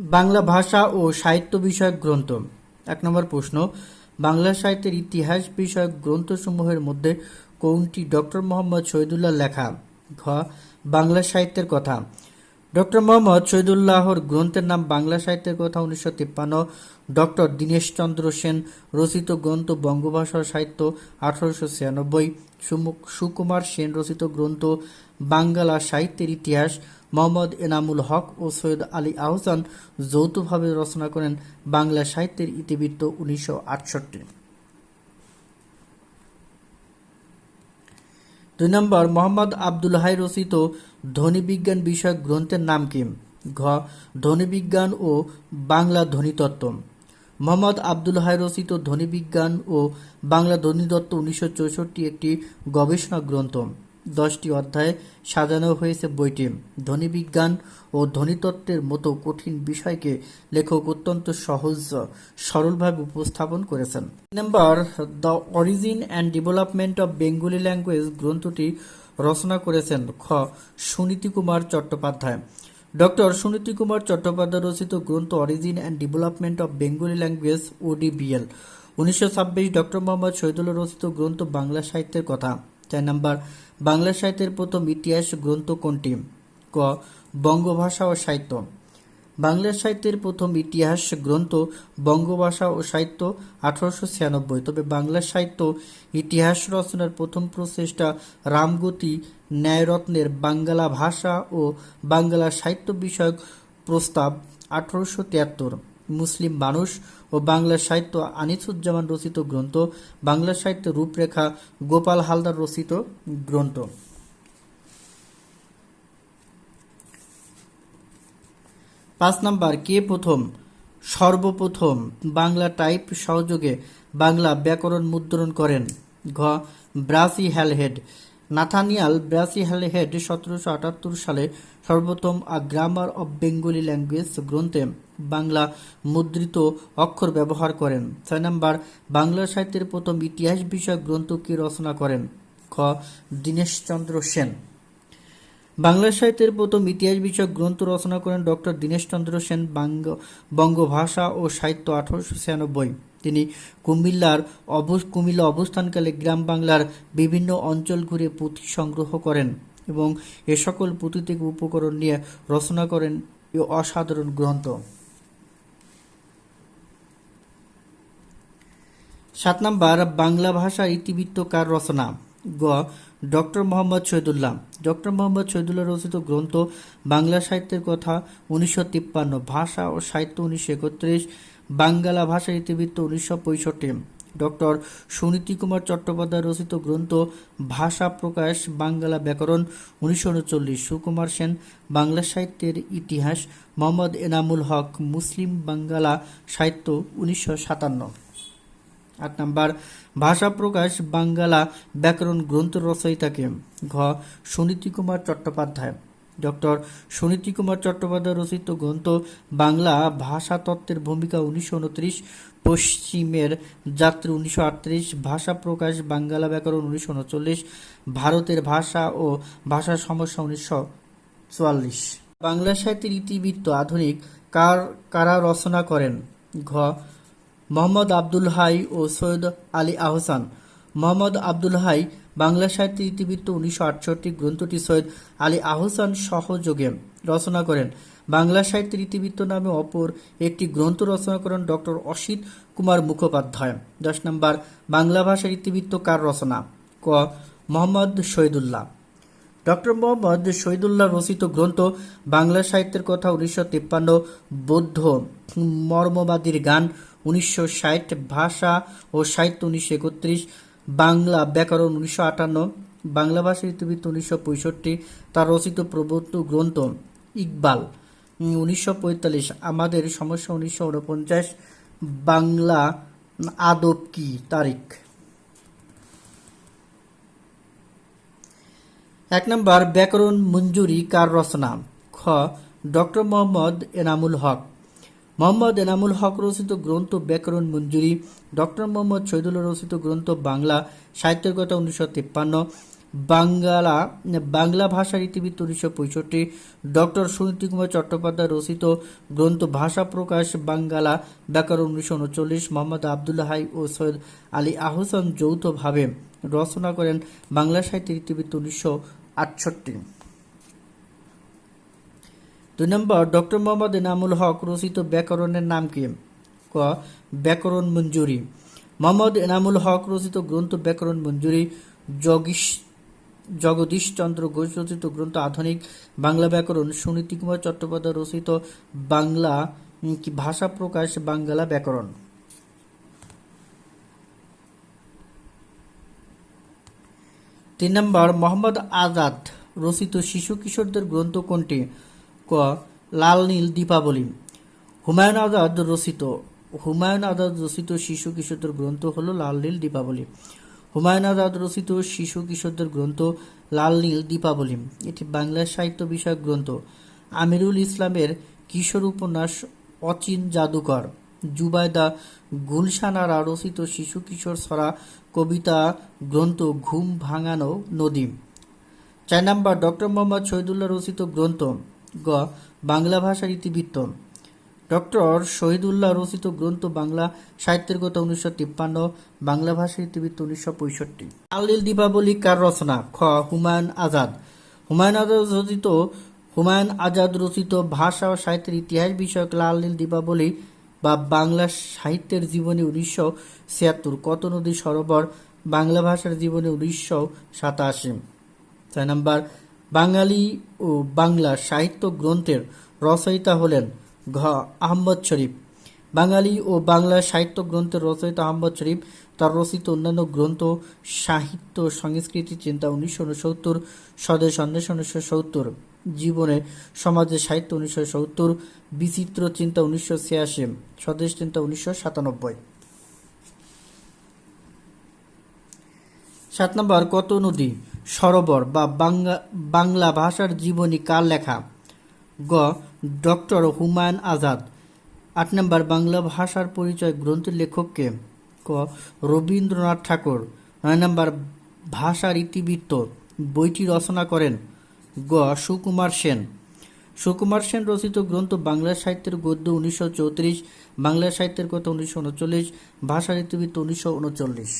বাংলা ভাষা ও সাহিত্য বিষয়ক গ্রন্থ। এক নম্বর প্রশ্ন, বাংলা সাহিত্যের ইতিহাস বিষয়ক গ্রন্থসমূহের মধ্যে কোনটি ডক্টর মোহাম্মদ শহীদুল্লাহ লেখা? ঘ, বাংলা সাহিত্যের কথা। ডক্টর মোহাম্মদ শহীদুল্লাহর গ্রন্থের নাম বাংলা সাহিত্যের কথা উনিশশো তিপ্পান্ন। ডক্টর দীনেশচন্দ্র সেন রচিত গ্রন্থ বঙ্গভাষা সাহিত্য আঠারোশো ছিয়ানব্বই। সুকুমার সেন রচিত গ্রন্থ বাঙ্গালা সাহিত্যের ইতিহাস মোহাম্মদ এনামুল হক ও সৈয়দ আলী আহসান যৌথভাবে রচনা করেন বাংলা সাহিত্যের ইতিবৃত্ত উনিশশো আটষট্টি। দুই নম্বর, মোহাম্মদ আব্দুল হাই রচিত ধ্বনিবিজ্ঞান বিষয়ক গ্রন্থের নাম কি? ঘ ধ্বনিবিজ্ঞান ও বাংলা ধ্বনিতত্ত্ব মোহাম্মদ আব্দুল হাই রচিত ধ্বনিবিজ্ঞান ও বাংলা ধ্বনিতত্ত্ব উনিশশো চৌষট্টি একটি গবেষণা গ্রন্থ। দশটি অধ্যায়ে সাজানো হয়েছে বইটি। ধ্বনিবিজ্ঞান ও ধ্বনিতত্ত্বের মতো কঠিন বিষয়কে লেখক অত্যন্ত সহজ, সরলভাবে উপস্থাপন করেছেন। নম্বর, the origin and development of Bengali language গ্রন্থটি রচনা করেছেন খ. সুনীতি কুমার চট্টোপাধ্যায়। ডক্টর সুনীতি কুমার চট্টোপাধ্যায় রচিত গ্রন্থ origin and development of Bengali language ODBL উনিশশো ছাব্বিশ ডক্টর মোহাম্মদ শহীদুল্লাহ রচিত গ্রন্থ বাংলা সাহিত্যের কথা চার নাম্বার, বাংলা সাহিত্যের প্রথম ইতিহাস গ্রন্থ কোনটি? ক, বঙ্গভাষা ও সাহিত্য। বাংলা সাহিত্যের প্রথম ইতিহাস গ্রন্থ বঙ্গভাষা ও সাহিত্য আঠারোশো ছিয়ানব্বই। তবে বাংলা সাহিত্য ইতিহাস রচনার প্রথম প্রচেষ্টা রামগতি ন্যায়রত্নের বাংলা ভাষা ও বাংলা সাহিত্য বিষয়ক প্রস্তাব আঠারোশো তিয়াত্তর। মুসলিম মানুষ ও বাংলা সাহিত্য আনিসুজ্জামান রচিত গ্রন্থ বাংলা সাহিত্য রূপরেখা, গোপাল হালদার রচিত গ্রন্থ। পাঁচ নাম্বার, কে প্রথম? সর্বপ্রথম বাংলা টাইপ সহযোগে বাংলা ব্যাকরণ মুদ্রণ করেন ঘ Brassey Halhed. Nathaniel Brassey Halhed সতেরোশো আটাত্তর সালে সর্বপ্রথম a grammar of Bengali language গ্রন্থে বাংলা মুদ্রিত অক্ষর ব্যবহার করেন। ছয় নম্বর, বাংলা সাহিত্যের প্রথম ইতিহাস বিষয়ক গ্রন্থ কে রচনা করেন? খ দীনেশচন্দ্র সেন। বাংলা সাহিত্যের প্রথম ইতিহাস বিষয়ক গ্রন্থ রচনা করেন ডক্টর দীনেশচন্দ্র সেন, বাঙ্গ, বঙ্গভাষা ও সাহিত্য আঠারোশো ছিয়ানব্বই। তিনি কুমিল্লার অব কুমিল্লা অবস্থানকালে গ্রাম বাংলার বিভিন্ন অঞ্চল ঘুরে পুঁথি সংগ্রহ করেন এবং এ সকল পুঁথি থেকে উপকরণ নিয়ে রচনা করেন এ অসাধারণ গ্রন্থ। সাত নাম্বার, বাংলা ভাষার ইতিবৃত্ত কার রচনা। গ ডক্টর মোহাম্মদ শহীদুল্লাহ। ডক্টর মোহাম্মদ শহীদুল্লাহ রচিত গ্রন্থ বাংলা সাহিত্যের কথা উনিশশো তিপ্পান্ন, ভাষা ও সাহিত্য উনিশশো একত্রিশ বাঙ্গালা ভাষার ইতিবৃত্ত উনিশশো পঁয়ষট্টি। ডক্টর সুনীতি কুমার চট্টোপাধ্যায় রচিত গ্রন্থ ভাষা প্রকাশ বাঙ্গালা ব্যাকরণ উনিশশো উনচল্লিশ। সুকুমার সেন, বাংলা সাহিত্যের ইতিহাস, মোহাম্মদ এনামুল হক, মুসলিম বাঙ্গালা সাহিত্য উনিশশো সাতান্ন। আট নাম্বার, ভাষা প্রকাশ বাঙ্গালা ব্যাকরণ গ্রন্থ রচয়িতাকে ঘ. সুনীতি কুমার চট্টোপাধ্যায়। ডক্টর সুনীতি কুমার চট্টোপাধ্যায় রচিত গ্রন্থ বাংলা ভাষা তত্ত্বের ভূমিকা উনিশশো উনত্রিশ, পশ্চিমের যাত্রী উনিশশো আটত্রিশ, ভাষা প্রকাশ বাঙ্গালা ব্যাকরণ উনিশশো উনচল্লিশ, ভারতের ভাষা ও ভাষা সমস্যা উনিশশো চুয়াল্লিশ। বাংলা সাহিত্যের ইতিবৃত্ত আধুনিক কার, কারা রচনা করেন? ঘ. মোহাম্মদ আব্দুল হাই ও সৈয়দ আলী আহসান। মোহাম্মদ আব্দুল হাই, বাংলা সাহিত্যের ইতিবৃত্ত উনিশশো আটষট্টি, গ্রন্থটি সৈয়দ আলী আহসান সহযোগে রচনা করেন। বাংলা সাহিত্যের ইতিবৃত্ত নামে অপর একটি গ্রন্থ রচনা করেন ডক্টর অসিত কুমার মুখোপাধ্যায়। দশ নম্বর, বাংলা ভাষার ইতিবৃত্ত কার রচনা? ক, মোহাম্মদ শহীদুল্লাহ। ডক্টর মোহাম্মদ শহীদুল্লাহ রচিত গ্রন্থ বাংলা সাহিত্যের কথা উনিশশো তিপ্পান্ন, বৌদ্ধ মর্মবাদীর গান উনিশশো ষাট, ভাষা ও সাহিত্য উনিশশো একত্রিশ বাংলা ব্যাকরণ উনিশশো আটান্ন, বাংলা ভাষা ইতিবৃত্ত উনিশশো পঁয়ষট্টি, তার রচিত প্রবন্ধ গ্রন্থ ইকবাল। উনিশশো পঁয়তাল্লিশ, আমাদের সমস্যা উনিশশো উনপঞ্চাশ, বাংলা আদব কি? তারিখ। এক নম্বর, ব্যাকরণ মঞ্জুরি কার রচনা? খ, ডক্টর মোহাম্মদ এনামুল হক। মোহাম্মদ এনামুল হক রচিত গ্রন্থ ব্যাকরণ মঞ্জুরি, ডক্টর মোহাম্মদ শহীদুল্লাহ রচিত গ্রন্থ বাংলা সাহিত্যের কথা উনিশশো তিপ্পান্ন, বাংলা বাংলা ভাষার ইতিবৃত্ত উনিশশো পঁয়ষট্টি, ডক্টর সুনীতি কুমার চট্টোপাধ্যায় রচিত গ্রন্থ ভাষা প্রকাশ বাঙ্গালা ব্যাকরণ উনিশশো উনচল্লিশ, মোহাম্মদ আবদুল্লাহ হাই ও সৈয়দ আলী আহসান যৌথভাবে রচনা করেন বাংলা সাহিত্যের ইতিবৃত্ত উনিশশো আটষট্টি। দুই নম্বর, ডক্টর মোহাম্মদ এনামুল হক রচিত ব্যাকরণের নাম কি? ক, ব্যাকরণ মঞ্জুরি। মোহাম্মদ এনামুল হক রচিত গ্রন্থ ব্যাকরণ মঞ্জুরি জগীশ জগদীশ চন্দ্র ঘোষ রচিত গ্রন্থ আধুনিক বাংলা ব্যাকরণ সুনীতি কুমার চট্টোপাধ্যায় রচিত বাংলা ভাষা প্রকাশ বাংলা ব্যাকরণ। তিন নম্বর, মোহাম্মদ আজাদ রচিত শিশু কিশোরদের গ্রন্থ কোনটি? ক, লাল, নীল, দীপাবলি। হুমায়ুন আজাদ রচিত, হুমায়ুন আজাদ রচিত শিশু কিশোরদের গ্রন্থ হল লাল, নীল, দীপাবলি। হুমায়ুন আজাদ রচিত শিশু কিশোরদের গ্রন্থ লাল, নীল, দীপাবলি। এটি বাংলা সাহিত্য বিষয়ক গ্রন্থ। আমিরুল ইসলামের কিশোর উপন্যাস অচিন জাদুকর। জুবায়দা গুলশানারা রচিত শিশু কিশোর ছড়া কবিতা গ্রন্থ ঘুম ভাঙানো নদী। চার নাম্বার, ডক্টর মোহাম্মদ শহীদুল্লাহ রচিত গ্রন্থ গ, বাংলা ভাষার ইতিবৃত্ত। ডক্টর শহীদুল্লাহ রচিত গ্রন্থ বাংলা সাহিত্যের কথা উনিশশো তিপ্পান্ন, বাংলা ভাষার ইতিবৃত্ত উনিশশো পঁয়ষট্টি। আলিল দীপাবলি কার রচনা, খ, হুমায়ুন আজাদ। হুমায়ুন আজাদ রচিত, হুমায়ুন আজাদ রচিত ভাষা ও সাহিত্যের ইতিহাস বিষয়ক লাল নীল দীপাবলি বা বাংলা সাহিত্যের জীবনী উনিশশো ছিয়াত্তর, কত নদী সরোবর, বাংলা ভাষার জীবনী উনিশশো সাতাশি। ছয় নম্বর বাঙালি ও বাংলা সাহিত্য গ্রন্থের রচয়িতা হলেন ঘ. আহম্মদ শরীফ। বাঙালি ও বাংলা সাহিত্য গ্রন্থের রচয়িতা আহমদ শরীফ তার রচিত অন্যান্য গ্রন্থ সাহিত্য সংস্কৃতি চিন্তা উনিশশো উনসত্তর স্বদেশ অন্বেষ উনিশশো সত্তর, জীবনে সমাজে সাহিত্য উনিশশো সত্তর, বিচিত্র চিন্তা উনিশশো ছিয়াশি, স্বদেশ চিন্তা উনিশশো সাতানব্বই। সাত নম্বর, কত নদী? সরোবর বা বাংলা ভাষার জীবনী কার লেখা? গ. ডক্টর হুমায়ুন আজাদ। আট নম্বর, বাংলা ভাষার পরিচয় গ্রন্থের লেখককে। ক. রবীন্দ্রনাথ ঠাকুর। নয় নম্বর, ভাষার ইতিবৃত্ত, বইটি রচনা করেন। গ. সুকুমার সেন। সুকুমার সেন রচিত গ্রন্থ বাংলা সাহিত্যের গদ্য উনিশশো চৌত্রিশ, বাংলা সাহিত্যের কথা উনিশশো উনচল্লিশ, ভাষার ইতিবৃত্ত উনিশশো উনচল্লিশ।